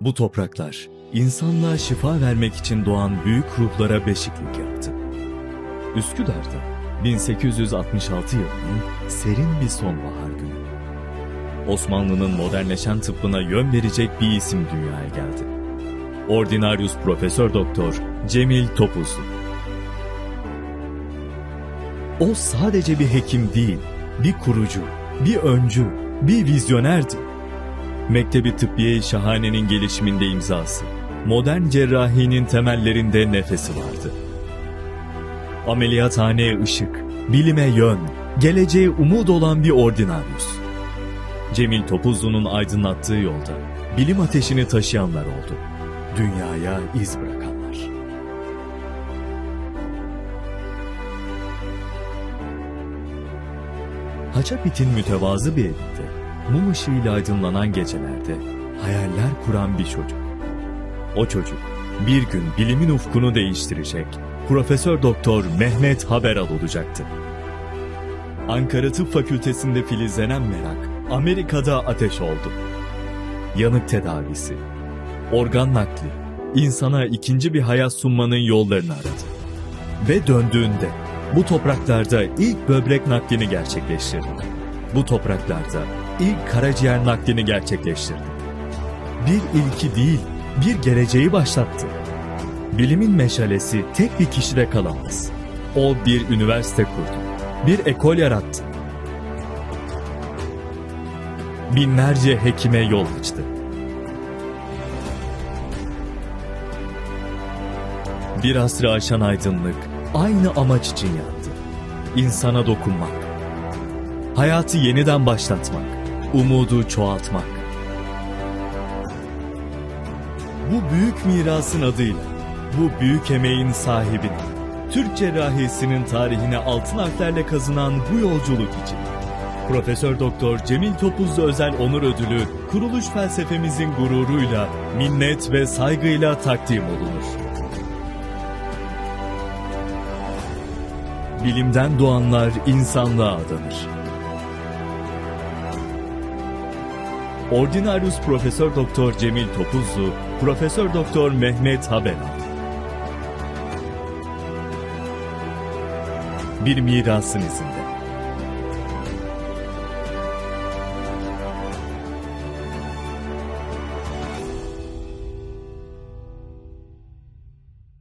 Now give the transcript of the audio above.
Bu topraklar insanlığa şifa vermek için doğan büyük ruhlara beşiklik yaptı. Üsküdar'da 1866 yılının serin bir sonbahar günü. Osmanlı'nın modernleşen tıbbına yön verecek bir isim dünyaya geldi. Ordinarius Profesör Doktor Cemil Topuzlu. O sadece bir hekim değil, bir kurucu, bir öncü, bir vizyonerdi. Mektebi Tıbbiye-i Şahane'nin gelişiminde imzası, modern cerrahinin temellerinde nefesi vardı. Ameliyathaneye ışık, bilime yön, geleceğe umut olan bir ordinaryus. Cemil Topuzlu'nun aydınlattığı yolda bilim ateşini taşıyanlar oldu. Dünyaya iz bırakanlar. Haçapit'in mütevazı bir evinde, mum ışığıyla aydınlanan gecelerde hayaller kuran bir çocuk. O çocuk bir gün bilimin ufkunu değiştirecek Profesör Doktor Mehmet Haberal olacaktı. Ankara Tıp Fakültesinde filizlenen merak Amerika'da ateş oldu. Yanık tedavisi, organ nakli, insana ikinci bir hayat sunmanın yollarını aradı. Ve döndüğünde bu topraklarda ilk böbrek naklini gerçekleştirdi. Bu topraklarda ilk karaciğer naklini gerçekleştirdi. Bir ilki değil, bir geleceği başlattı. Bilimin meşalesi tek bir kişide kalamaz. O bir üniversite kurdu. Bir ekol yarattı. Binlerce hekime yol açtı. Bir asrı aşan aydınlık aynı amaç için yandı. İnsana dokunmak. Hayatı yeniden başlatmak. Umudu çoğaltmak. Bu büyük mirasın adıyla, bu büyük emeğin sahibine, Türk cerrahisinin tarihine altın harflerle kazınan bu yolculuk için Profesör Doktor Cemil Topuzlu Özel Onur Ödülü kuruluş felsefemizin gururuyla, minnet ve saygıyla takdim olunur. Bilimden doğanlar insanlığa adanır. Ordinarius Profesör Doktor Cemil Topuzlu, Profesör Doktor Mehmet Haberal. Bir mirasın izinde.